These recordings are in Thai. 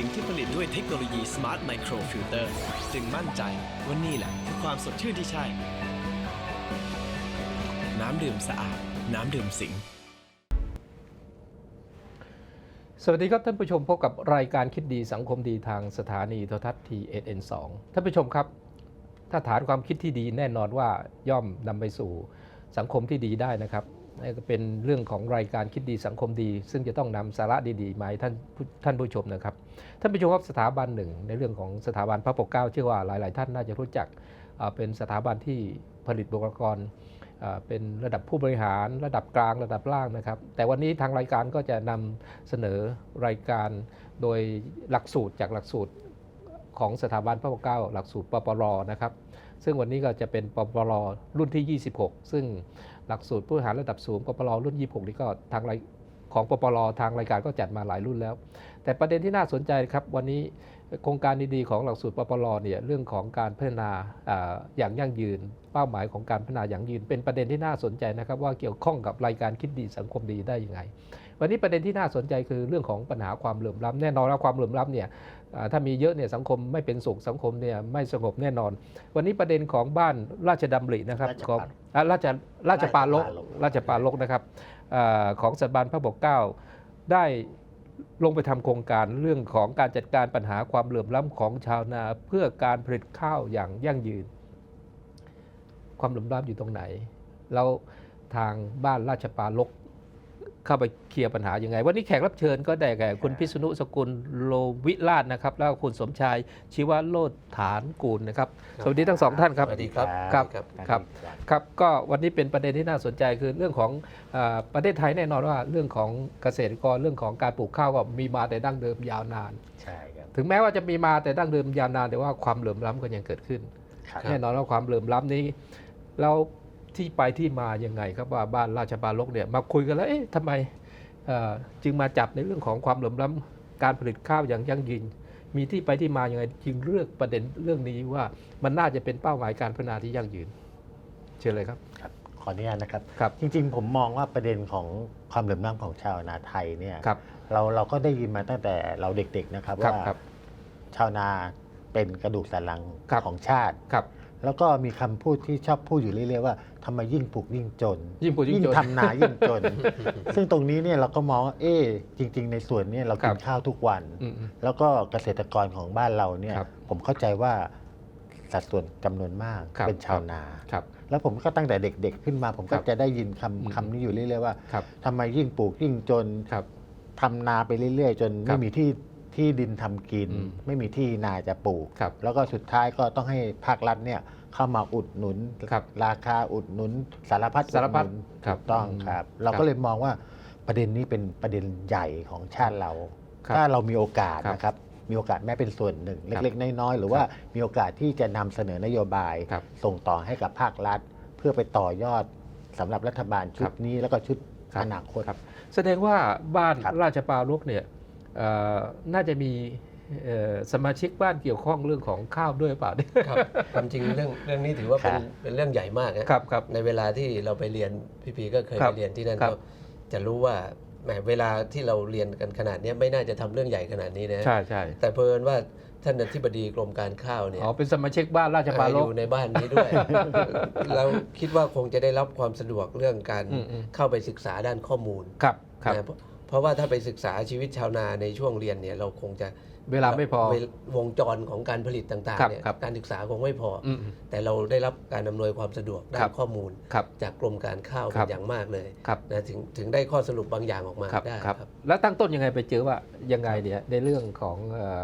สิ่งที่ผลิตด้วยเทคโนโลยี Smart Micro Filter จึงมั่นใจว่านี่แหละคือความสดชื่นที่ใช่ น้ำดื่มสะอาด น้ำดื่มสิงสวัสดีครับท่านผู้ชมพบกับรายการคิดดีสังคมดีทางสถานีโทรทัศน์ TNN2 ท่านผู้ชมครับ ถ้าฐานความคิดที่ดีแน่นอนว่าย่อมนำไปสู่สังคมที่ดีได้นะครับ นี่ก็เป็นเรื่องของรายการคิดดีสังคมดี ซึ่งจะต้องนำสาระดีๆมาให้ท่านผู้ท่านผู้ชมนะครับ ท่านผู้ชมครับสถาบันหนึ่ง ในเรื่องของสถาบันพระปกเกล้าเชื่อว่าหลาย ๆ ท่านน่าจะรู้จักเป็นสถาบันที่ผลิตบุคลากรเป็นระดับผู้บริหารระดับกลางระดับล่างนะครับ แต่วันนี้ทางรายการก็จะนำเสนอรายการโดยหลักสูตรจากหลักสูตรของสถาบันพระปกเกล้าหลักสูตรปปรนะครับ ซึ่งวันนี้ก็จะเป็นปปรรุ่นที่ 26 ซึ่ง หลักสูตรผู้หารระดับสูงปปลรุ่น 26 นี่ก็ทางรายของปปลทางรายการก็จัดมาหลายรุ่นแล้ว แต่ประเด็นที่น่าสนใจครับวันนี้โครงการดีๆของหลักสูตรปปลเนี่ยเรื่องของการพัฒนาอาอย่างยั่งยืน เป้าหมายของการพัฒนาอย่างยืน เป็นประเด็นที่น่าสนใจนะครับว่าเกี่ยวข้องกับรายการคิดดีสังคมดีได้ยังไง วันนี้ประเด็นที่น่าสนใจคือเรื่องของปัญหาความเหลื่อมล้ำแน่นอนแล้วความเหลื่อมล้ำเนี่ยอ่าถ้ามีเยอะเนี่ยสังคมไม่เป็นสุขสังคมเนี่ยไม่สงบแน่นอน วันนี้ประเด็นของบ้านราชดำรินะครับราชของปารอะราชราชปาลกราชปาลกราชปาลกนะครับอาของสถาบันพระปกเกล้าได้ลงไปทำโครงการเรื่องของการจัดการปัญหาความเหลื่อมล้ำของชาวนาเพื่อการผลิตข้าวอย่างยั่งยืน ความเหลื่อมล้ำอยู่ตรงไหน แล้วทางบ้านราชปาลก เข้าไปเคลียร์ปัญหายังไง วันนี้แขกรับเชิญก็ได้แก่คุณพิษณุสกุลโลวิราชนะครับ แล้วก็คุณสมชายชีวโลดฐานกูลนะครับ สวัสดีทั้งสองท่านครับ สวัสดีครับครับครับครับครับก็วันนี้เป็นประเด็นที่น่าสนใจคือเรื่องของอาประเทศไทยแน่นอนว่าเรื่องของเกษตรกรเรื่องของการปลูกข้าวก็มีมาแต่ดั้งเดิมยาวนาน ใช่ครับ ถึงแม้ว่าจะมีมาแต่ดั้งเดิมยาวนานแต่ว่าความเหลื่อมล้ำก็ยังเกิดขึ้น ครับ แน่นอนว่าความเหลื่อมล้ำนี้แล้ว ที่ไปที่มายังไงครับว่าบ้านราชบาลกเนี่ยมาคุยกันแล้วเอ๊ะทำไมเอ่อจึงมาจับในเรื่องของความเหลื่อมล้ำการผลิตข้าวอย่างยั่งยืนมีที่ไปที่มายังไงจึงเลือกประเด็นเรื่องนี้ว่ามันน่าจะเป็นเป้าหมายการพัฒนาที่ยั่งยืน เชิญเลยครับครับ ขออนุญาตนะครับครับจริง ๆ ผมมองว่าประเด็นของความเหลื่อมล้ำของชาวนาไทยเนี่ยครับเราเราก็ได้ยินมาตั้งแต่เราเด็กๆนะครับครับว่าครับชาวนาเป็นกระดูกสันหลังครับของชาติครับ แล้วก็มีคำพูดที่ชอบพูดอยู่เรื่อยๆว่า ทำไมยิ่งปลูกยิ่งจน ยิ่งปลูกยิ่งจนทำนายิ่งจน ซึ่งตรงนี้เนี่ยเราก็มองว่าเอ๊ะจริง ๆ ในส่วนเนี้เราครักิบนข้าวทุกวันอืมอืมแล้วก็เกษตรกรของบ้านเราเนี่ยครับผมเข้าใจว่าสัดส่วนจำนวนมากครับเป็นชาวนาครับแล้วผมก็ตั้งแต่เด็กๆขึ้นมา ผมคก็รับจะได้ยินอืมคำคำนี้อยู่เรื่อยๆว่าครับทำไมยิ่งปลูกยิ่งจนครับทำนาไปเรื่อย ๆ จนครัไม่บมีที่ที่ดินทำกินอืมไม่มีที่นาจะปลูกครับแล้วก็สุดท้ายก็ต้องให้ภาครัฐเนี่ย เข้ามาอุดหนุนครับราคาอุดหนุน สารพัดสารพัดอุหนุนครับถูกต้องอืมครับ เราครับก็เลยมองว่าประเด็นนี้เป็นประเด็นใหญ่ของชาติเรา ครับถ้าเรามีโอกาสครับนะครับ มีโอกาสแม้เป็นส่วนหนึ่ง ครับเล็กๆ น้อยๆหรือว่ามีโอกาสที่จะนำเสนอนโยบาย ครับส่งต่อให้กับภาครัฐ เพื่อไปต่อยอดสำหรับรัฐบาลชุครัดบนี้แล้วก็ชุดครับ อนาคตครับแสดงว่าบ้านครับ ราชปาลกเนี่ยเอ่อน่าจะมีเอ่อ สมาชิกบ้านเกี่ยวข้องเรื่องของข้าวด้วยหรือเปล่าเนี่ยครับความจริงเรื่องเรื่องนี้ถือว่าเป็นครับเป็นเรื่องใหญ่มากนะครับครับในเวลาที่เราไปเรียนพี่พีก็เคยครัไปบเรียนที่นั่นครับก็จะรู้ว่าแหมเวลาที่เราเรียนกันขนาดเนี้ยไม่น่าจะทำเรื่องใหญ่ขนาดนี้นะใช่ใช่แต่เพลินว่าท่านอธิบดีกรมการข้าวเนี่ยอ๋อเป็นสมาชิกบ้านราชปาลอกยู่ในบ้านนี้ด้วยแล้วคิดว่าคงจะได้รับความสะดวกเรื่องการอืมอืมเข้าไปศึกษาด้านข้อมูลครับครับนะเพราะเพราะว่าถ้าไปศึกษาชีวิตชาวนาในช่วงเรียนเนี่ยเราคงจะ เวลาไม่พอเวลวงจรของการผลิตต่างครับๆเนี่ยครับการศึกษาคงไม่พอออืมอืมแต่เราได้รับการอำนวยความสะดวกด้าครันบข้อมูล ครับจากกรมการข้าวคเป็รับนอย่างมากเลยครับ นะถึงถึงได้ข้อสรุปบางอย่างออกมาครับได้ครับครับแล้วตั้งต้นยังไงไปเจอว่ายังไงเนี่ยในเรื่องของเอ่อ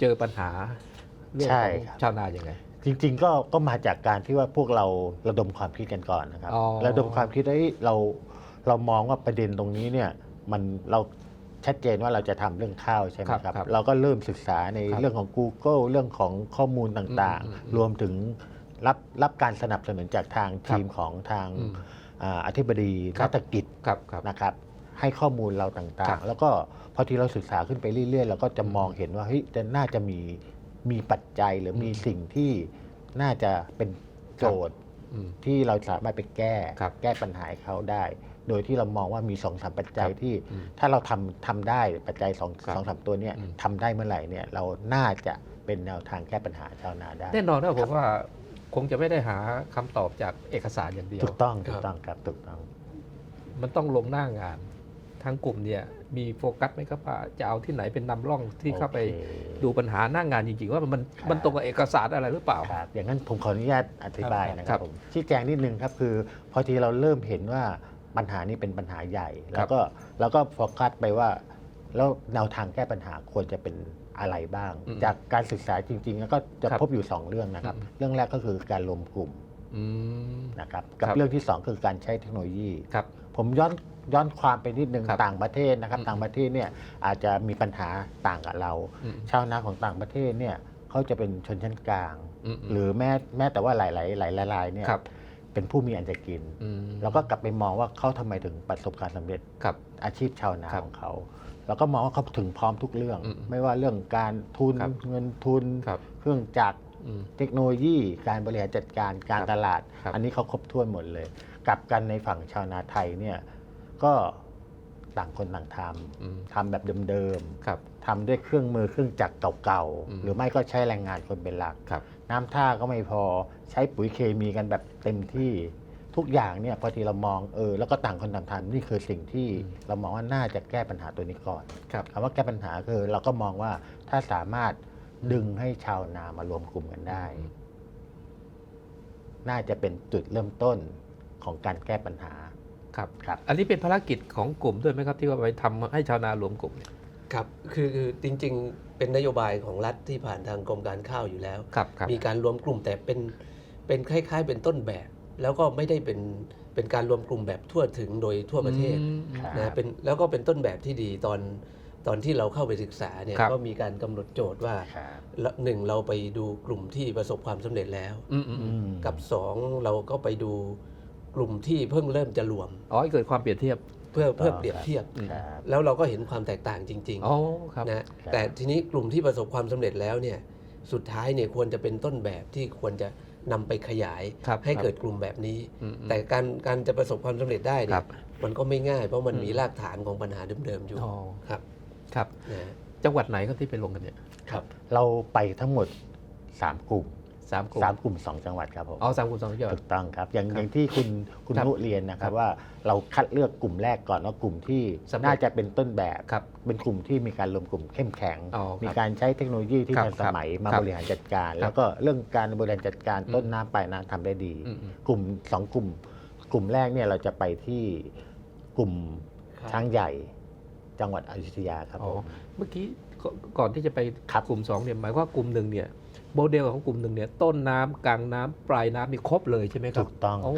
เจอปัญหาเรื่องใช่ของครับ ชาวนายังไง จริงๆก็ก็มาจากการที่ว่าพวกเราระดมความคิดกันก่อนนะครับอ๋อ ระดมความคิดว่าเอ้ยเราเรามองว่าประเด็นตรงนี้เนี่ยมันเรา ชัดเจนว่าเราจะทำเรื่องข้าวใช่ไหมครับครับครับ เราก็เริ่มศึกษาในครับเรื่องของ Google เรื่องของข้อมูลต่างอืมอืมอืมๆรวมถึงรับรับการสนับสนุนจากทางครับทีมของทางอืมอ่าอธิบดีครัรับฐกิจครับครับนะครับ ให้ข้อมูลเราต่าครังบๆแล้วก็พอที่เราศึกษาขึ้นไปเรื่อยๆ เราก็จะมองเห็นว่าเฮ้ยจะน่าจะมีมีปัจจัยหรือมีอืมสิ่งที่น่าจะเป็นโจทย์อืมที่เราสามารถไปแก้ครับแก้ปัญหาให้เขาได้ โดยที่เรามองว่ามีสองสามปัจจัยครับที่อืมถ้าเราทำทำได้ปัจจัยสองครับสองสามตัวเนี่ยอืมทำได้เมื่อไหร่เนี่ยเราน่าจะเป็นแนวทางแก้ปัญหาชาวนาได้แน่นอนนะผมว่าคงจะไม่ได้หาคำตอบจากเอกสารอย่างเดียวถูกต้องครัถูบกต้องครับถูกต้อง มันต้องลงหน้างานทางกลุ่มเนี่ยมีโฟกัสไหมครับว่าจะเอาที่ไหนเป็นนำร่องที่เข้าไปโอเคดูปัญหาหน้างานจริงๆ ว่ามันครับมันตรงกับเอกสารอะไรหรือเปล่าครับอย่างนั้นผมขออนุญาตอธิบายนะคครัรับบผมชี้แจงนิดนึงครับคือพอทีเราเริ่มเห็นว่า ปัญหานี้เป็นปัญหาใหญ่ แล้วก็แล้วก็โฟกัสไปว่า แล้วแนวทางแก้ปัญหาควรจะเป็นอะไรบ้าง อืมจากการศึกษาจริงๆแล้วก็จะครับพบอยู่2เรื่องนะครับ อืม เรื่องแรกก็คือการรวมกลุ่มอืม นะครับกับครับ เรื่องที่2คือการใช้เทคโนโลยี ครับ ผมย้อนย้อนความไปนิดนึงครับต่างประเทศนะครับอืมต่างประเทศเนี่ยอาจจะมีปัญหาต่างกับเรา อืม ชาวนาของต่างประเทศเนี่ยเขาจะเป็นชนชั้นกลางอืมหรือแม้แม้แต่ว่าหลายๆหลายๆรายๆเนี่ยครับ เป็นผู้มีอันจะกินอืมแล้วก็กลับไปมองว่าเขาทำไมถึงประสบความสำเร็จครับอาชีพชาวนาครับของเขา แล้วก็มองว่าเขาถึงพร้อมทุกเรื่องอืมไม่ว่าเรื่องการทุนครับเงินทุนครับเครื่องจักรอืมเทคโนโลยีการบริหารจัดการการครับตลาดครับอันนี้เขาครบถ้วนหมดเลย กลับกันในฝั่งชาวนาไทยเนี่ยก็ต่างคนต่างทอืมำทำแบบเดิมครับๆทำด้วยเครื่องมือเครื่องจักรเก่าอืมๆหรือไม่ก็ใช้แรงงานคนเป็นหลักครับ น้ำท่าก็ไม่พอใช้ปุ๋ยเคมีกันแบบเต็มที่ทุกอย่างเนี่ยพอทีเรามองเออแล้วก็ต่างคนต่างทำนี่คือสิ่งที่อืมเรามองว่าน่าจะแก้ปัญหาตัวนี้ก่อนครับคำว่าแก้ปัญหาคือเราก็มองว่าถ้าสามารถดึงให้ชาวนามารวมกลุ่มกันได้ น่าจะเป็นจุดเริ่มต้นของการแก้ปัญหาครับครับ อันนี้เป็นภารกิจของกลุ่มด้วยไหมครับ ที่ว่าไปทำให้ชาวนารวมกลุ่มเนี่ย ครับคือคือจริง ๆ เป็นนโยบายของรัฐที่ผ่านทางกรมการข้าวอยู่แล้ว ครับครับมีการรวมกลุ่มแต่เป็นเป็นคล้าย ๆ เป็นต้นแบบ แล้วก็ไม่ได้เป็นเป็นการรวมกลุ่มแบบทั่วถึงโดยทั่วประเทศอืมครับนะเป็นแล้วก็เป็นต้นแบบที่ดีตอนตอนที่เราเข้าไปศึกษาเนี่ยครับ ก็มีการกำหนดโจทย์ว่าครับละหนึ่งเราไปดูกลุ่มที่ประสบความสำเร็จแล้ว อืมอืมอืมอืมกับสองเราก็ไปดูกลุ่มที่เพิ่งเริ่มจะรวม อ๋อให้เกิดความเปรียบเทียบ เพื่อเพื่อครับเปรียบเทียบ ครับแล้วเราก็เห็นความแตกต่างจริงอ๋อครับ ๆนะครับแต่ทีนี้กลุ่มที่ประสบความสำเร็จแล้วเนี่ยสุดท้ายเนี่ยควรจะเป็นต้นแบบที่ควรจะนำไปขยายครับให้ครับเกิดกลุ่มแบบนี้ อืมอืมแต่การการจะประสบความสำเร็จได้คเนี่รัยบมันก็ไม่ง่าย เพราะมันอืมมีรากฐานของปัญหาเดิมๆอยู่อ๋อ ครับครับ นะจังหวัดไหนครับที่ไปลงกันเนี่ย ครับ เราไปทั้งหมด 3 กลุ่ม สามกลุ่มสามกลุ่ม2จังหวัดครับผมอ๋อสามกลุ่มสองจังหวัด ถูกต้องครับอย่างครับอย่างที่คุณคุณครับนุเรียนนะครัครับบว่าเราคัดเลือกกลุ่มแรกก่อนว่ากลุ่มที่สำเร็จน่าจะเป็นต้นแบบครับเป็นกลุ่มที่มีการรวมกลุ่มเข้มแข็ง อ๋อครับมีการใช้เทคโนโลยีที่ครับทันสมัยมาครับบริหารจัดการครับแล้วก็เรื่องการบริหารจัดการอืมต้นน้ำปลายน้ำทำได้ดี อืมอืมกลุ่มสองกลุ่ม กลุ่มแรกเนี่ยเราจะไปที่กลุ่มครับ ช้างใหญ่ จังหวัดอยุธยาครับอ๋ผอมเมื่อกี้ก่อนก่อนที่จะไปครับ กลุ่มสองเนี่ยหมายความว่ากลุ่มหนึ่งเนี่ย โมเดลของกลุ่มหนึ่งเนี่ยต้นน้ำกลางน้ำปลายน้ำมีครบเลยใช่ไหมครับถูกต้องโอ้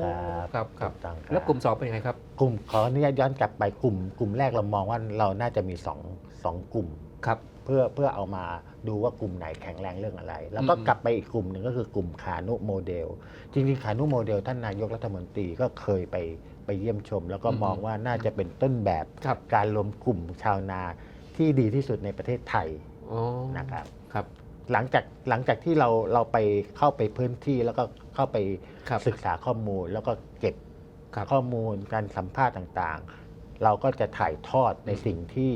ครับครับครับถูกต้องครับแล้วกลุ่มสองเป็นยังไงครับ กลุ่มขออนุญาตย้อนกลับไปกลุ่ม กลุ่มแรกเรามองว่าเราน่าจะมีสองสองกลุ่มครับเพื่อเพื่อเอามาดูว่ากลุ่มไหนแข็งแรงเรื่องอะไร แล้วก็อืมกลับไปอีกกลุ่มหนึ่งก็คือกลุ่มขานุโมเดล จริงๆ ขานุโมเดล ท่านนายกรัฐมนตรีก็เคยไปไปเยี่ยมชม แล้วก็อืมมองว่าน่าจะเป็นต้นแบบครับการรวมกลุ่มชาวนาที่ดีที่สุดในประเทศไทยอ๋อนะครับครับ หลังจากหลังจากที่เราเราไปเข้าไปพื้นที่แล้วก็เข้าไปครับศึกษาข้อมูลแล้วก็เก็บครับข้อมูลการสัมภาษณ์ต่างๆ เราก็จะถ่ายทอดในสิ่งที่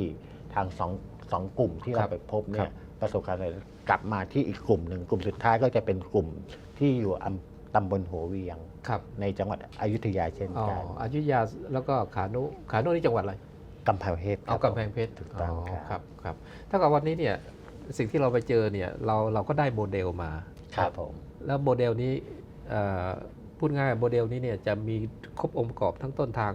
ทางสองสองกลุ่มที่ครัเราบไปพบเนี่ครัยบ ประสบการณ์สำเร็จกลับมาที่อีกกลุ่มหนึ่งกลุ่มสุดท้ายก็จะเป็นกลุ่มที่อยู่อำตำบลหัวเวียง ครับในจังหวัดอยุธยาเช่นอ๋อกันอยุธยาแล้วก็ขานุขานุนี่จังหวัดอะไร กำแพงเพชรคเอารับกำแพงเพชรถูกต้องครับ ครับครับถ้ากับวันนี้เนี่ย สิ่งที่เราไปเจอเนี่ยเราเราก็ได้โมเดลมา ครับผม แล้วโมเดลนี้เอ่อพูดง่ายโมเดลนี้เนี่ยจะมีครบองค์ประกอบทั้งต้นทาง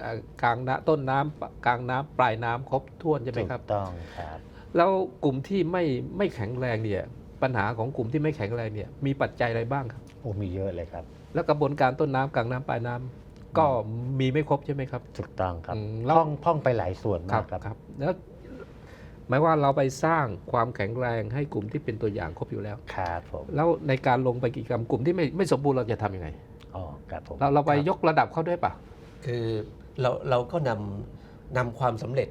เอ่อกลางน้ำต้นน้ำกลางน้ำปลายน้ำครบถ้วนใช่ไหมถูกครับต้องครับแล้วกลุ่มที่ไม่ไม่แข็งแรงเนี่ยปัญหาของกลุ่มที่ไม่แข็งแรงเนี่ยมีปัจจัยอะไรบ้างครับโอ้มีเยอะเลยครับ แล้วกระบวนการต้นน้ำกลางน้ำปลายน้ำก็มีไม่ครบใช่ไหมครับถูกต้องครับอืมแล้วพ่องพ่องไปหลายส่วนครัมาบกครับครับแล้ว หมายว่าเราไปสร้างความแข็งแรงให้กลุ่มที่เป็นตัวอย่างครบอยู่แล้วครับผมแล้วในการลงไปกิจกรรมกลุ่มที่ไม่ไม่สมบูรณ์เราจะทำยังไงอ๋อครับผมเราเราไปคบยกระดับเขาด้วยป่ะคือเราเราก็นำนำความสำเร็จ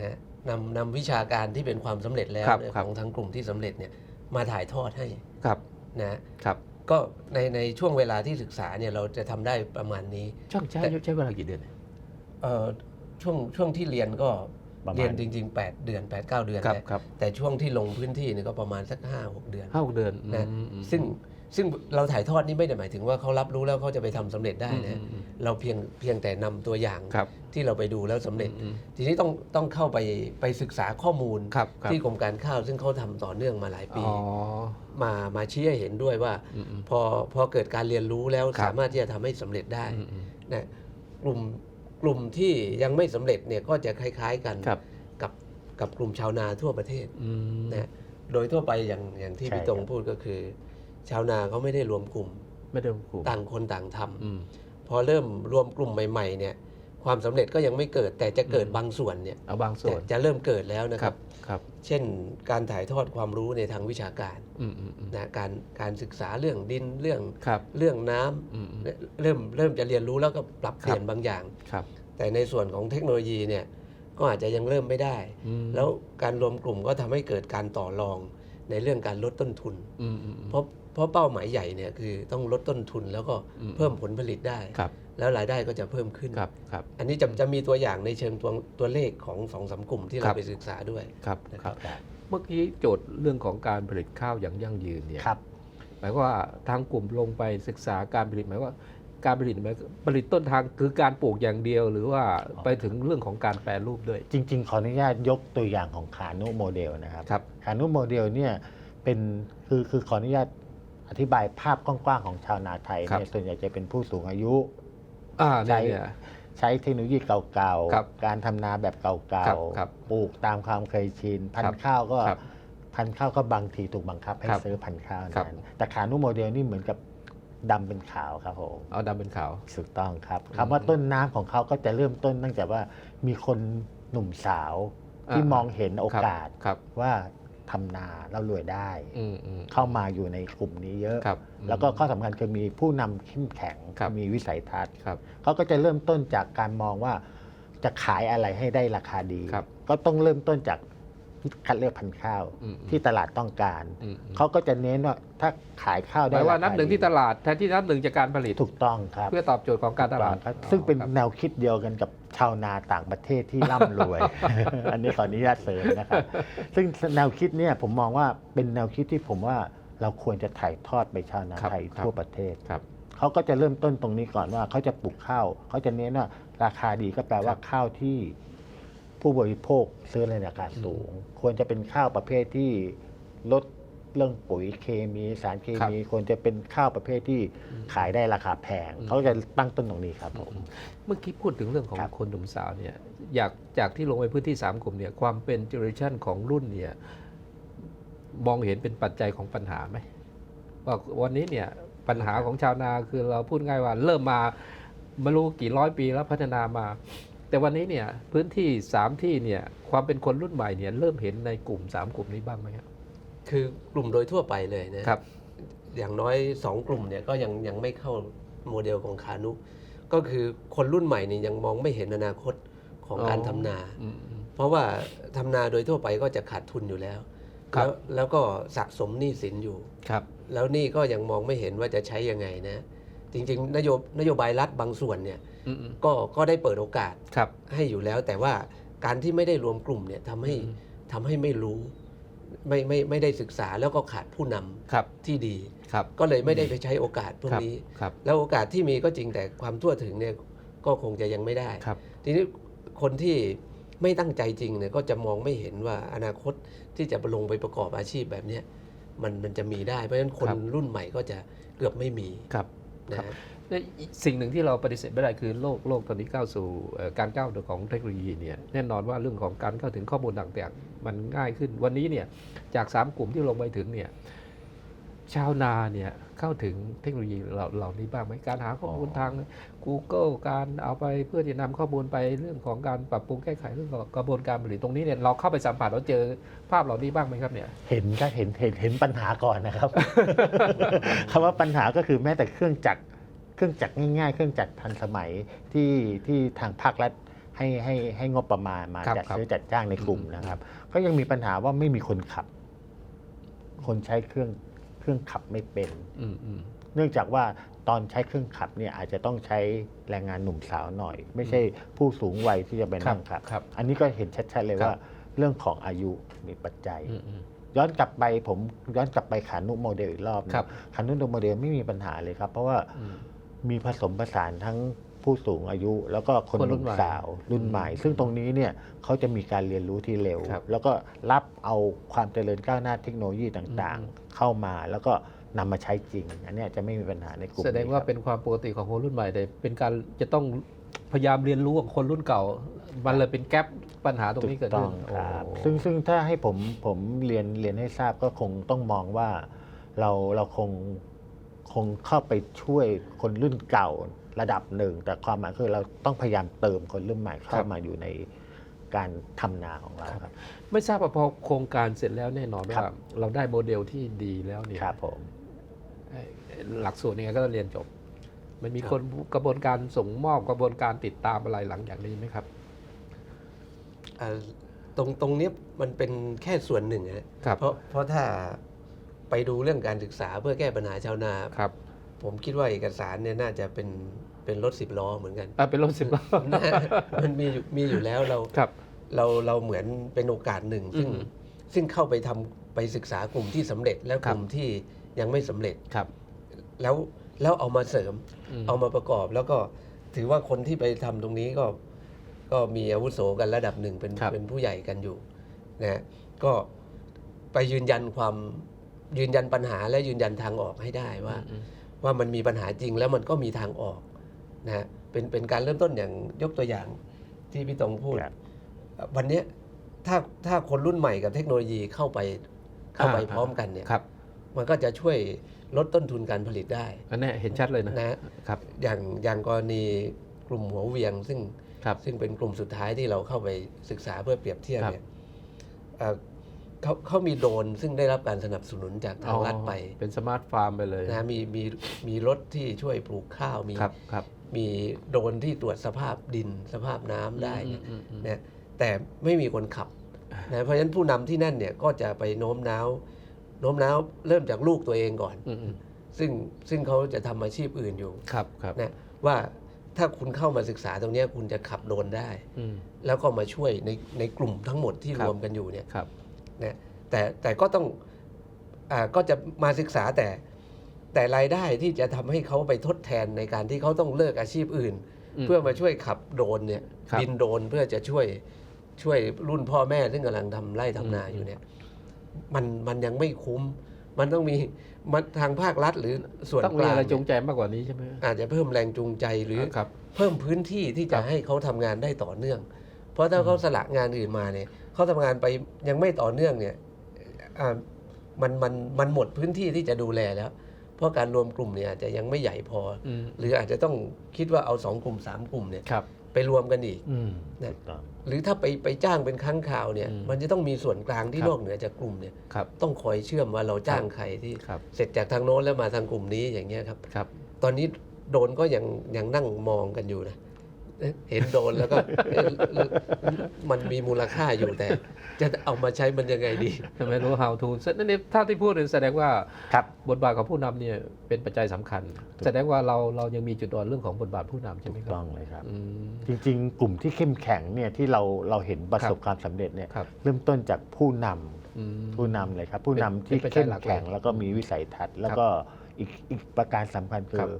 นะนำนำวิชาการที่เป็นความสำเร็จแล้วครับเนี่ยครับ ของทั้งกลุ่มที่สำเร็จเนี่ยมาถ่ายทอดให้ครับนะครับก็ในในช่วงเวลาที่ศึกษาเนี่ยเราจะทำได้ประมาณนี้ ช่างใช้แต่ ใช้เวลากี่เดือน เอ่อช่วงช่วงที่เรียนก็ ประมาณ เรียนจริง ๆ 8 เดือน 8 9 เดือนครับแหละครับแต่ช่วงที่ลงพื้นที่เนี่ยก็ประมาณสัก 5 6 เดือนห้าหกเดือนนะอืมอืม ซึ่งซึ่งเราถ่ายทอดนี่ไม่ได้หมายถึงว่าเขารับรู้แล้วเขาจะไปทำสำเร็จได้นะอืมอืม เราเพียงเพียงแต่นำตัวอย่างครับที่เราไปดูแล้วสำเร็จ อืม ทีนี้ต้องต้องเข้าไปไปศึกษาข้อมูลครับครับ ที่กรมการข้าว ซึ่งเขาทำต่อเนื่องมาหลายปี อ๋อ มามาชี้ให้เห็นด้วยว่า อืมอืมพอพอเกิดการเรียนรู้แล้วครับ สามารถที่จะทำให้สำเร็จได้อืมอืม นะกลุ่ม กลุ่มที่ยังไม่สำเร็จเนี่ยก็จะคล้าย ๆกันครับกับกับกลุ่มชาวนาทั่วประเทศอืมนะโดยทั่วไปอย่างอย่างที่ใช่พี่ตรงครับพูดก็คือ ชาวนาเขาไม่ได้รวมกลุ่มไม่ได้ครูต่างคนต่างทำอืมพอเริ่มรวมกลุ่มใหม่ ๆ เนี่ย ความสำเร็จก็ยังไม่เกิดแต่จะเกิดอืมบางส่วนเนี่ยเอาบางส่วนจะเริ่มเกิดแล้วนะคครัรับบครับ เช่นการถ่ายทอดความรู้ในทางวิชาการอืมอืมอืมนะการการศึกษาเรื่องดินเรื่องครับเรื่องน้ำอืมอืมเริ่มเริ่มจะเรียนรู้แล้วก็ปรับเปลี่ยนครับบางอย่างครับแต่ในส่วนของเทคโนโลยีเนี่ยก็อาจจะยังเริ่มไม่ได้อืมแล้วการรวมกลุ่มก็ทำให้เกิดการต่อรองในเรื่องการลดต้นทุนอืมอืมอืมเพราะเพราะเป้าหมายใหญ่เนี่ยคือต้องลดต้นทุนแล้วก็อืมเพิ่มผลผลิตได้ครับ แล้วรายได้ก็จะเพิ่มขึ้น ครับครับ อันนี้จะจะมีตัวอย่างในเชิงตัวตัวเลขของสองสามกลุ่มที่คเรารับ ไปศึกษาด้วยครับนะคครัรับ บ เมื่อกี้โจทย์เรื่องของการผลิตข้าวอย่างยั่งยืนเนี่ยครับ หมายความว่าทางกลุ่มลงไปศึกษาการผลิตหมายว่าการผลิตหมายผลิตต้นทางคือการปลูกอย่างเดียว หรือว่าไปถึงเรื่องของการแปรรูปด้วย จริง ๆ ขออนุญาตยกตัวอย่างของขานุโมเดลนะครับครับขานุโมเดลเนี่ยเป็นคือคือขออนุญาตอธิบายภาพกว้างๆของชาวนาไทยครับ เนี่ยส่วนใหญ่จะเป็นผู้สูงอายุ อ่าใช้เนี่ยเนี่ย ใช้เทคโนโลยีเก่าครับๆ การทำนาแบบเก่าครับครับๆ ปลูกตามความเคยชิน พันครับธุ์ข้าวก็ครับพันธุ์ข้าวก็บางทีถูกบังคับให้ครับซื้อพันธุ์ข้าวครับ นั้นแต่ขานุโมเดลนี่เหมือนกับดำเป็นขาวครับผม เอาดำเป็นขาว ถูกต้องครับอืมคำว่าต้นน้ำของเขาก็จะเริ่มต้นตั้งแต่ว่ามีคนหนุ่มสาวที่อ่ามมองเห็นโอกาส ครับ ว่า ทำนาแล้วรวยได้ อืมอืม เข้ามาอยู่ในกลุ่มนี้เยอะ ครับแล้วก็ข้อสำคัญคือมีผู้นำเข้มแข็งครับ มีวิสัยทัศน์ครับ เขาก็จะเริ่มต้นจากการมองว่าจะขายอะไรให้ได้ราคาดี ครับ ก็ต้องเริ่มต้นจาก คัดเลือกพันธุ์ข้าวอืมที่ตลาดต้องการ อืมอืมเขาก็จะเน้นว่าถ้าขายข้าวหได้มายว่าราคนับหนึ่งที่ตลาดแทนที่นับหนึ่งจากการผลิต ถูกต้องครับเพื่อตอบโจทย์ของการตลาดครับซึ่งเป็นอ๋อครับแนวคิดเดียวกันกับชาวนาต่างประเทศที่ร่ำรวย อันนี้ขออนุญาตเสริมนะครับ ซึ่งแนวคิดเนี่ยผมมองว่าเป็นแนวคิดที่ผมว่าเราควรจะถ่ายทอดไปชาวนาครับไทยครับทั่วประเทศ ครับ เขาก็จะเริ่มต้นตรงนี้ก่อนว่าเขาจะปลูกข้าวเขาจะเน้นว่าราคาดีก็แปลว่าครับข้าวที่ ผู้บริโภคซื้อในราคาสูง ควรจะเป็นข้าวประเภทที่ลดเรื่องปุ๋ยเคมีสารเคมีควรจะเป็นข้าวประเภทที่ขายได้ราคาแพงอืมเขาจะตั้งต้นตรงนี้ครับผมเมื่อกี้พูดถึงเรื่องของครับคนหนุ่มสาวเนี่ยอยากจากที่ลงไปพื้นที่3กลุ่มเนี่ยความเป็นเจเนอเรชันของรุ่นเนี่ยมองเห็นเป็นปัจจัยของปัญหาไหมว่าวันนี้เนี่ยปัญหาของชาวนาคือเราพูดง่ายว่าเริ่มมาไม่รู้กี่ร้อยปีแล้วพัฒนามา แต่วันนี้เนี่ยพื้นที่ 3 ที่เนี่ยความเป็นคนรุ่นใหม่เนี่ยเริ่มเห็นในกลุ่ม 3 กลุ่มนี้บ้างไหมครับคือกลุ่มโดยทั่วไปเลยนะครับ อย่างน้อย 2 กลุ่มเนี่ยก็ยังยังไม่เข้าโมเดลของคานุ ก็คือคนรุ่นใหม่นี่ยังมองไม่เห็นอนาคตของการทำนาอืมอืมเพราะว่าทำนาโดยทั่วไปก็จะขาดทุนอยู่แล้วครับแล้วแล้วก็สะสมหนี้สินอยู่ครับ แล้วนี่ก็ยังมองไม่เห็นว่าจะใช้ยังไงนะ จริง ๆ นโยบนโยบายรัฐบางส่วนเนี่ยอืมอืม ก็ก็ได้เปิดโอกาสครับให้อยู่แล้ว แต่ว่าการที่ไม่ได้รวมกลุ่มเนี่ยทำให้อืมทำให้ไม่รู้ไม่ไม่ไม่ได้ศึกษาแล้วก็ขาดผู้นำครับที่ดีครับก็เลยไม่ได้ไปใช้โอกาสพวกครับนี้ครับแล้วโอกาสที่มีก็จริงแต่ความทั่วถึงเนี่ยก็คงจะยังไม่ได้ครับทีนี้คนที่ไม่ตั้งใจจริงเนี่ยก็จะมองไม่เห็นว่าอนาคตที่จะลงไปประกอบอาชีพแบบเนี้ยมันมันจะมีได้ เพราะฉะนั้นคนครับรุ่นใหม่ก็จะเกือบไม่มีครับ นะสิ่งหนึ่งที่เราปฏิเสธไม่ได้คือโลกโลกตอนนี้ก้าวสู่การก้าวของเทคโนโลยีเนี่ยแน่นอนว่าเรื่องของการเข้าถึงข้อมูลต่างๆมันง่ายขึ้นวันนี้เนี่ยจากสามกลุ่มที่ลงไปถึงเนี่ย ชาวนาเนี่ยเข้าถึงเทคโนโลยีเหล่าเหล่านี้บ้างไหมการหาข้อมูลอ๋อทาง Google การเอาไปเพื่อที่นำข้อมูลไปเรื่องของการปรับปรุงแก้ไขเรื่องของกระบวนการผลิตตรงนี้เนี่ยเราเข้าไปสัมผัสเราเจอภาพเหล่านี้บ้างไหมครับเนี่ย เห็นก็เห็นเห็นเห็นปัญหาก่อนนะครับ คำว่าปัญหาก็คือแม้แต่เครื่องจักรเครื่องจักรง่าย ๆ เครื่องจักรทันสมัยที่ที่ทางภาครัฐให้ให้ให้งบประมาณมาครับจัดครับซื้อจัดจ้างในกลุ่มอืมนะครับ ก็ยังมีปัญหาว่าไม่มีคนขับ คนใช้เครื่อง เครื่องขับไม่เป็นอืมอืมเนื่องจากว่าตอนใช้เครื่องขับเนี่ยอาจจะต้องใช้แรงงานหนุ่มสาวหน่อย ไม่ใช่ผู้สูงวัยที่จะไปนั่งขับครับอันนี้ก็เห็นชัดๆเลยครับว่าเรื่องของอายุมีปัจจัยอืมอืมย้อนกลับไปผมย้อนกลับไปขานุโมเดลอีกรอบหนึ่งครับขานุโมเดลไม่มีปัญหาเลยครับ เพราะว่าอืมมีผสมผสานทั้ง ผู้สูงอายุ แล้วก็คนคนหรุ่นุ่นมใหม่สาวรุ่นใหม่ ซึ่งตรงนี้เนี่ยเขาจะมีการเรียนรู้ที่เร็ว ครับแล้วก็รับเอาความเจริญก้าวหน้าเทคโนโลยีต่างอืมๆเข้ามาแล้วก็นำมาใช้จริง อันเนี้ยจะไม่มีปัญหาในกลุ่มแสดงว่านี้ครับเป็นความปกติของคนรุ่นใหม่แต่เป็นการจะต้องพยายามเรียนรู้กับคนรุ่นเก่า มันเลยเป็นแกลบปัญหาตรงนี้เกิดต้ขึ้อนงครับโอ้ซึ่งซึ่งถ้าให้ผมผมเรียนเรียนให้ทราบก็คงต้องมองว่าเราเราคงคงเข้าไปช่วยคนรุ่นเก่า ระดับหนึ่ง แต่ความหมายคือเราต้องพยายามเติมคนรุ่นใหม่เข้ามาอยู่ในการทำนาของเราครับ ไม่ทราบว่าพอโครงการเสร็จแล้วแน่นอนครัว่าบเราได้โมเดลที่ดีแล้วเนี่ยครับผมเอ่อหลักสูตรยังไงก็เรียนจบ มันมีคนกระบวนการส่งมอบกระบวนการติดตามอะไรหลังจากนี้ไหมครับอ่าตรงตรงเนี้ยมันเป็นแค่ส่วนหนึ่งนะครับเพราะเพราะถ้าไปดูเรื่องการศึกษาเพื่อแก้ปัญหาชาวนาครับ ผมคิดว่าเอกสารเนี่ยน่าจะเป็น เป็นรถสิบล้อเหมือนกันอะเป็นรถสิบล้อนะฮะมันมีอยู่มีอยู่แล้วเราครับเราเราเหมือนเป็นโอกาสหนึ่ง ซึ่งอืมซึ่งเข้าไปทำไปศึกษากลุ่มที่สำเร็จและครักบลุ่มที่ยังไม่สำเร็จครับ แล้วแล้วเอามาเสริมมเอามาประกอบ แล้วก็ถือว่าคนที่ไปทำตรงนี้ก็ก็มีอาวุโสกันระดับหนึ่งเป็นครับเป็นผู้ใหญ่กันอยู่นะฮะก็ไปยืนยันความยืนยันปัญหาและยืนยันทางออกให้ได้ว่าอืมว่ามันมีปัญหาจริงแล้วมันก็มีทางออก นะฮะเป็นเป็นการเริ่มต้นอย่างยกตัวอย่างที่พี่ตองพูด ครับ วันเนี้ยถ้าถ้าคนรุ่นใหม่กับเทคโนโลยีเข้าไปเข้าไปอ่า พร้อมกันเนี่ยครับมันก็จะช่วยลดต้นทุนการผลิตได้อันนี้เห็นชัดเลยนะนะฮะครับอย่างอย่างกรณีกลุ่มหัวเวียง ซึ่งครับ ซึ่งเป็นกลุ่มสุดท้ายที่เราเข้าไปศึกษาเพื่อเปรียบเทียบครับ เนี่ยเอ่อเขาเขามีโดรนซึ่งได้รับการสนับสนุนจากทางรัฐไป อ๋อเป็นสมาร์ทฟาร์มไปเลยนะมีมีมีรถที่ช่วยปลูกข้าวมีครับครับ มีโดรนที่ตรวจสภาพดินสภาพน้ำได้อืเนี่ยมอืมอืมนะแต่ไม่มีคนขับนะเพราะฉะนั้นผู้นำที่นั่นเนี่ยก็จะไปโน้มน้าวโน้มน้าวเริ่มจากลูกตัวเองก่อนอืมอืมซึ่งซึ่งเขาจะทำอาชีพอื่นอยู่ครับครับ นะว่าถ้าคุณเข้ามาศึกษาตรงเนี้ยคุณจะขับโดรนได้ อืม แล้วก็มาช่วยในในกลุ่มทั้งหมดที่ครัรบ วมกันอยู่เนี่ยครับ นะแต่แต่ก็ต้องอ่าก็จะมาศึกษาแต่ แต่รายได้ที่จะทำให้เขาไปทดแทนในการที่เขาต้องเลิกอาชีพอื่น เพื่อมาช่วยขับโดรนเนี่ยครับบินโดรนเพื่อจะช่วยช่วยรุ่นพ่อแม่ซึ่งกำลังทำไร่ทำนาอืมอยู่เนี่ยมันมันยังไม่คุ้ม มันต้องมีมันทางภาครัฐหรือส่วนต้องกมีลางอะไรจูเนี่งยใจมากกว่านี้ใช่ไหมอาจจะเพิ่มแรงจูงใจหรือครับเพิ่มพื้นที่ที่จะครับให้เขาทำงานได้ต่อเนื่อง เพราะถ้าเขาสละงานอื่นมาเนี่ยเขาทำงานไปยังไม่ต่อเนื่องเนี่ยอ่ามันมันมันหมดพื้นที่ที่จะดูแลแล้วเพ ราะการรวมกลุ่มเนี่ยอาจจะยังไม่ใหญ่พออืมหรืออาจจะต้องคิดว่าเอาสองกลุ่มสามกลุ่มเนี่ยครับไปรวมกันอีกอืมนะถูกต้องหรือถ้าไปไปจ้างเป็นครั้งคราวเนี่ยอืมมันจะต้องมีส่วนกลางที่ครับนอกเหนือจากกลุ่มเนี่ยครับต้องคอยเชื่อมว่าเราจ้างใครที่ครับเสร็จจากทางโน้นแล้วมาทางกลุ่มนี้อย่างเงี้ยครับครับตอนนี้โดรนก็ยังยังนั่งมองกันอยู่นะ เอ๊ะเห็นโดรนแล้วก็เอ๊ะมันมีมูลค่าอยู่แต่ จะเอามาใช้มันยังไงดี ทำไมรู้ how to นั่นนี่ถ้าที่พูดเนี่ยแสดงว่าครับ บทบาทของผู้นำเนี่ยเป็นปัจจัยสำคัญ แสดงว่าเราเรายังมีจุดอ่อนเรื่องของบทบาทผู้นำใช่ไหมถูกครับต้องเลยครับ อืม จริงๆ กลุ่มที่เข้มแข็งเนี่ยที่เราเราเห็นประสบครับความสำเร็จเนี่ยครับเริ่มต้นจากผู้นำอืม ผู้นำเลยครับ ผู้นำเป็นที่เป็นปัจจัเข้ยมหลักแข็งเลยแล้วก็มีวิสัยทัศน์ แล้วก็อีกอีกประการสำคัญคืครัอบ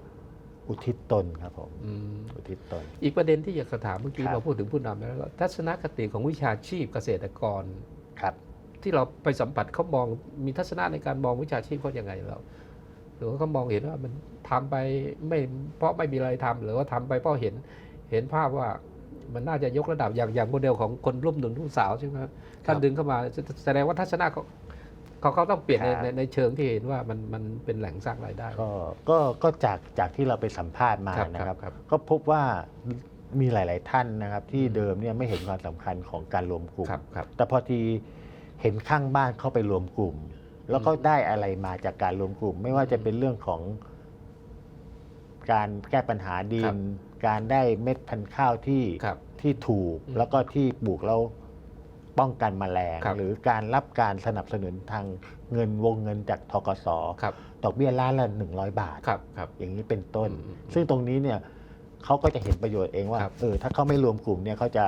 อุทิศตนครับผมอืมอุทิศตน อีกประเด็นที่อยากจะถามเมื่อกี้ครับเราพูดถึงผู้นำแล้วก็ทัศนคติของวิชาชีพเกษตรกรครับ ที่เราไปสัมผัสเขามองมีทัศนะในการมองวิชาชีพเขาอย่างไงเราหรือว่าเขามองเห็นว่ามันทำไปไม่เพราะไม่มีอะไรทำหรือว่าทำไปเพราะเห็นเห็นภาพว่ามันน่าจะยกระดับอย่างอย่างโมเดลของคนรุ่นหนุ่มรุ่นสาวใช่ไหมครับท่านดึงเข้ามาแสแสดงว่าทัศนะ เขาเขาเขาต้องเปลี่ยนในครับในในเชิงที่เห็นว่ามันมันเป็นแหล่งสร้างรายได้ ก็ก็ก็จากจากที่เราไปสัมภาษณ์มาครับนะครับครับ ก็พบว่ามีหลาย ๆ ท่านนะครับ ที่อืมเดิมเนี่ยไม่เห็นความสำคัญของการรวมกลุ่มครับครับแต่พอทีเห็นข้างบ้านเข้าไปรวมกลุ่ม แล้วก็ได้อะไรมาจากการรวมกลุ่ม ไม่ว่าจะเป็นเรื่องของการแก้ปัญหาดิครันบการได้เม็ดพันธุ์ข้าวที่ครับที่ถูกอืมแล้วก็ที่ปลูกแล้ว ป้องกันแมลง ครับหรือการรับการสนับสนุนทางเงินวงเงินจากทกสครับ ดอกเบี้ยล้านละ 100 บาท ครับครับ อย่างนี้เป็นต้นอืมอืมซึ่งตรงนี้เนี่ยเขาก็จะเห็นประโยชน์เองว่าครับเออถ้าเขาไม่รวมกลุ่มเนี่ยเขาจะ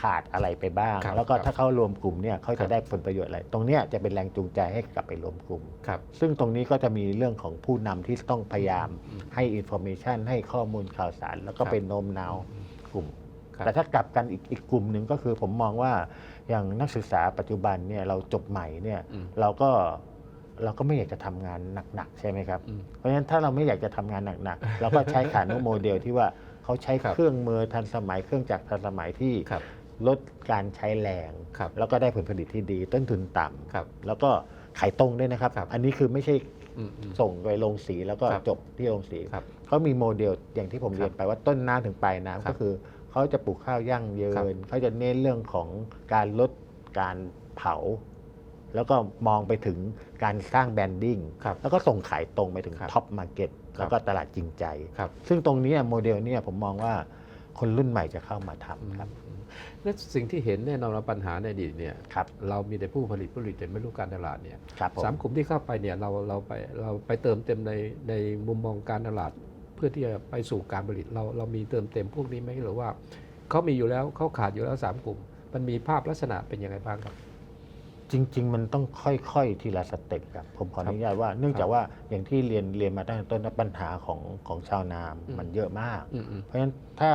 ขาดอะไรไปบ้าง ครับแล้วก็ครับถ้าเขารวมกลุ่มเนี่ยเขาครัจะบ ได้ผลประโยชน์อะไร ตรงเนี้ยจะเป็นแรงจูงใจให้กลับไปรวมกลุ่ม ครับ ซึ่งตรงนี้ก็จะมีเรื่องของผู้นำที่ต้องพยายามอืมให้อินโฟเมชันให้ข้อมูลข่าวสาร แล้วก็ครับเป็นโน้มน้าวกลุ่ม ครับแต่ถ้ากลับกันอีกอีกกลุ่มหนึ่งก็คือผมมองว่า อย่างนักศึกษาปัจจุบันเนี่ยเราจบใหม่เนี่ยอืมเราก็เราก็ไม่อยากจะทำงานหนักๆใช่ไหมครับอืมเพราะฉะนั้นถ้าเราไม่อยากจะทำงานหนักๆเราก็ใช้ขานุโมเดลที่ว่าเขาใช้ครับเครื่องมือทันสมัยเครื่องจักรทันสมัยที่ครับลดการใช้แรงครับแล้วก็ได้ผลผลิตที่ดี ต้นทุนต่ำครับแล้วก็ขายตรงด้วยนะครับครับอันนี้คือไม่ใช่อืมอืมส่งไปลงสีแล้วก็ครับจบที่ลงสีครับเขามีโมเดลอย่างที่ผมครับเรียนไปว่าต้นน้ำถึงปลายน้ำครัก็บคือ เขาจะปลูกข้าวยั่งยืครับนเขาจะเน้นเรื่องของการลดการเผา แล้วก็มองไปถึงการสร้างแบรนดิ้งครับแล้วก็ส่งขายตรงไปถึงครับท็อปมาร์เก็ตครับแล้วก็ตลาดจริงใจครับซึ่งตรงเนี้ยโมเดลเนี่ยผมมองว่าคนรุ่นใหม่จะเข้ามาทำครับอืมและสิ่งที่เห็นแน่นอนว่าปัญหาในอดีตเนี่ยครับเรามีแต่ผู้ผลิตผู้ผลิตแต่ไม่รู้การตลาดเนี่ยครับผมสามกลุ่มที่เข้าไปเนี่ยเราเราไปเราไปเติมเต็มในในมุมมองการตลาดเพื่อที่จะไปสู่การผลิตเราเรามีเติมเต็มพวกนี้ไหมหรือว่าเขามีอยู่แล้วเขาขาดอยู่แล้วสามกลุ่ม มันมีภาพลักษณะเป็นยังไงบ้างครับ จริง ๆ มันต้องค่อยๆทีละสเต็ปครับผมขออนุญาตว่าเนื่องครับจากว่าอย่างที่เรียนเรียนมาตั้งแต่ต้นว่าปัญหาของของชาวนาอืมมันเยอะมากอืมอืมเพราะฉะนั้นถ้า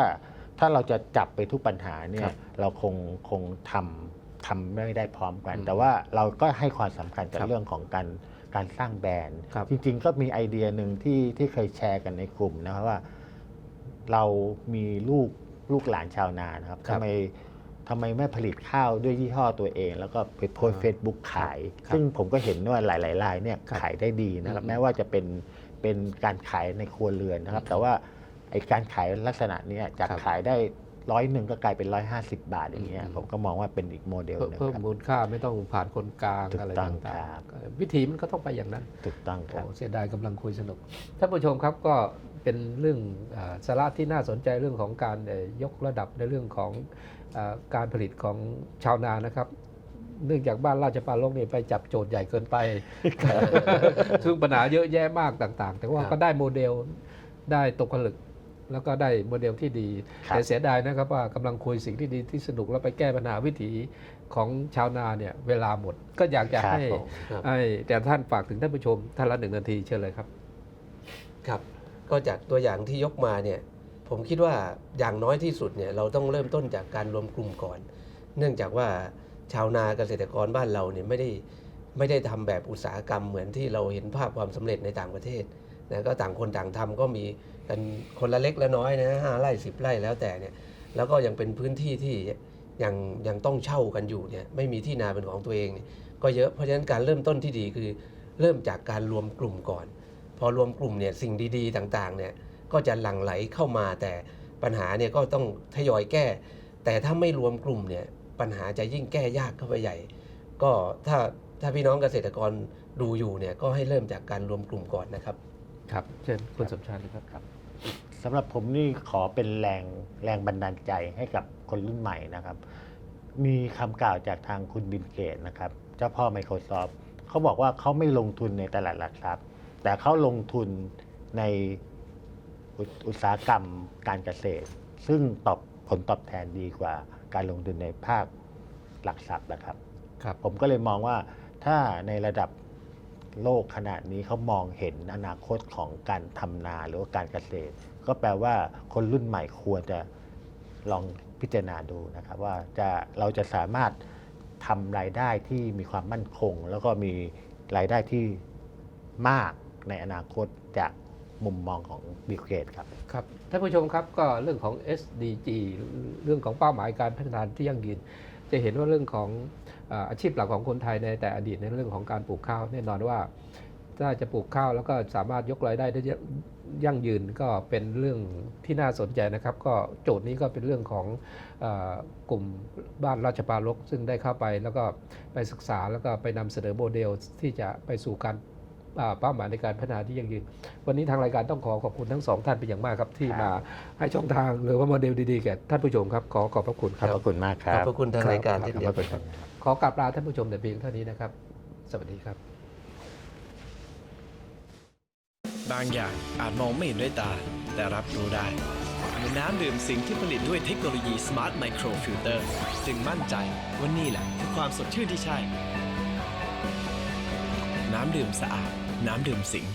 ถ้าเราจะจับไปทุกปัญหาเนี่ครัยบเราคงคงทำทำไม่ได้พร้อมกันอืมแต่ว่าเราก็ให้ความสำคัญกับครับเรื่องของการ การสร้างแบรนด์ครับจริง ๆ ก็มีไอเดียหนึ่งที่ที่เคยแชร์กันในกลุ่มนะครับว่า เรามีลูกลูกหลานชาวนานะครับครับทำไมทำไมไม่ผลิตข้าวด้วยยี่ห้อตัวเอง แล้วก็ไปโพสอ่าเฟซบุ๊กขายครับซึ่งผมก็เห็นว่าหลายๆรายเนี่ยครับขายได้ดีนะครับอืมแม้ว่าจะเป็นเป็นการขายในครัวเรือนนะครับ แต่ว่าไอการขายลักษณะเนี้ยจากครับขายได้ ร้อยหนึ่งก็กลายเป็นร้อยห้าสิบบาทอย่างเงี้ยอืมผมก็มองว่าเป็นอีกโมเดลเพิ่มหนึงเพิ่มครับ มูลค่าไม่ต้องผ่านคนกลางถูกอะไรต้องต่างครับๆวิธีมันก็ต้องไปอย่างนั้น ถูกต้องครับ โอ้เสียดายกำลังคุยสนุก ท่านผู้ชมครับก็เป็นเรื่องอาสาระที่น่าสนใจเรื่องของการเอ่อยกระดับในเรื่องของอาการผลิตของชาวนานะครับ เนื่องจากบ้านราชปาลกเนี่ยไปจับโจทย์ใหญ่เกินไป ซึ่งปัญหาเยอะแยะมากต่าง ๆ แต่ว่าครับ ก็ได้โมเดลได้ตกผลึก แล้วก็ได้โมเดลที่ดีครับแต่เสียดายนะครับว่ากำลังคุยสิ่งที่ดีที่สนุกแล้วไปแก้ปัญหาวิถีของชาวนาเนี่ยเวลาหมด ก็อยากจะครับให้ผมครับให้แต่ท่านฝากถึงท่านผู้ชมท่านละหนึ่งนาทีเชิญเลยครับ ครับ ก็จากตัวอย่างที่ยกมาเนี่ยผมคิดว่าอย่างน้อยที่สุดเนี่ยเราต้องเริ่มต้นจากการรวมกลุ่มก่อน เนื่องจากว่าชาวนาเกษตรกรบ้านเราเนี่ยไม่ได้ไม่ได้ทำแบบอุตสาหกรรมเหมือนที่เราเห็นภาพความสำเร็จในต่างประเทศนะก็ต่างคนต่างทำก็มี กันคนละเล็กละน้อยนะห้าไร่สิบไร่แล้วแต่เนี่ยแล้วก็ยังเป็นพื้นที่ที่ยังยังต้องเช่ากันอยู่เนี่ยไม่มีที่นาเป็นของตัวเองเนี่ยก็เยอะเพราะฉะนั้นการเริ่มต้นที่ดีคือ เริ่มจากการรวมกลุ่มก่อน พอรวมกลุ่มเนี่ยสิ่งดีๆ ต่างๆเนี่ยก็จะหลั่งไหลเข้ามาแต่ปัญหาเนี่ยก็ต้องทยอยแก้ แต่ถ้าไม่รวมกลุ่มเนี่ยปัญหาจะยิ่งแก้ยากเข้าไปใหญ่ ก็ถ้าถ้าพี่น้องเกษตรกรดูอยู่เนี่ยก็ให้เริ่มจากการรวมกลุ่มก่อนนะครับ ครับ เชิญคุณสมชายนะครับครับ สำหรับผมนี่ขอเป็นแรงแรงบันดาลใจให้กับคนรุ่นใหม่นะครับ มีคำกล่าวจากทางคุณบิลเกตนะครับ เจ้าพ่อ Microsoft เขาบอกว่าเขาไม่ลงทุนในตลาดหลักทรัพย์ แต่เขาลงทุนในอุตอุตสาหกรรมการเกษตร ซึ่งตอบผลตอบแทนดีกว่าการลงทุนในภาคหลักทรัพย์นะครับครับ ผมก็เลยมองว่าถ้าในระดับโลกขนาดนี้เขามองเห็นอนาคตของการทำนาหรือว่าการเกษตร ก็แปลว่าคนรุ่นใหม่ควรจะลองพิจารณาดูนะครับว่าจะเราจะสามารถทำรายได้ที่มีความมั่นคง แล้วก็มีรายได้ที่มากในอนาคตจากมุมมองของบิลเกตครับครับท่านผู้ชมครับก็เรื่องของ SDG เรื่องของเป้าหมายการพัฒนาที่ยั่งยืน จะเห็นว่าเรื่องของอาอาชีพหลักของคนไทยในแต่อดีตในเรื่องของการปลูกข้าวแน่นอนว่าถ้าจะปลูกข้าวแล้วก็สามารถยกรายได้ได้ ยั่งยืนก็เป็นเรื่องที่น่าสนใจนะครับ ก็โจทย์นี้ก็เป็นเรื่องของเออกลุ่มบ้านราชปารกซึ่งได้เข้าไปแล้วก็ไปศึกษาแล้วก็ไปนำเสนอโมเดลที่จะไปสู่การอ่าเป้าหมายในการพัฒนาที่ยั่งยืน วันนี้ทางรายการต้องขอขอบคุณทั้งสองท่านเป็นอย่างมากครับ ที่ครับมาให้ช่องทางหรือว่าโมเดลดีๆแก่ท่านผู้ชมครับ ขอขอบพระคุณคขรัอบบพระคุณมากคขรัอบบพระคุณทางรายการครับเช่นเดียวกันครับขอกราบลาท่านผู้ชมแต่เพียงเท่านี้นะครับ สวัสดีครับ บางอย่างอาจมองไม่เห็นด้วยตา แต่รับรู้ได้หมือนน้ำดื่มสิงที่ผลิตด้วยเทคโนโลยี Smart Micro Filter จึงมั่นใจว่านี่แหละคือความสดชื่นที่ใช่ น้ำดื่มสะอาด น้ำดื่มสิง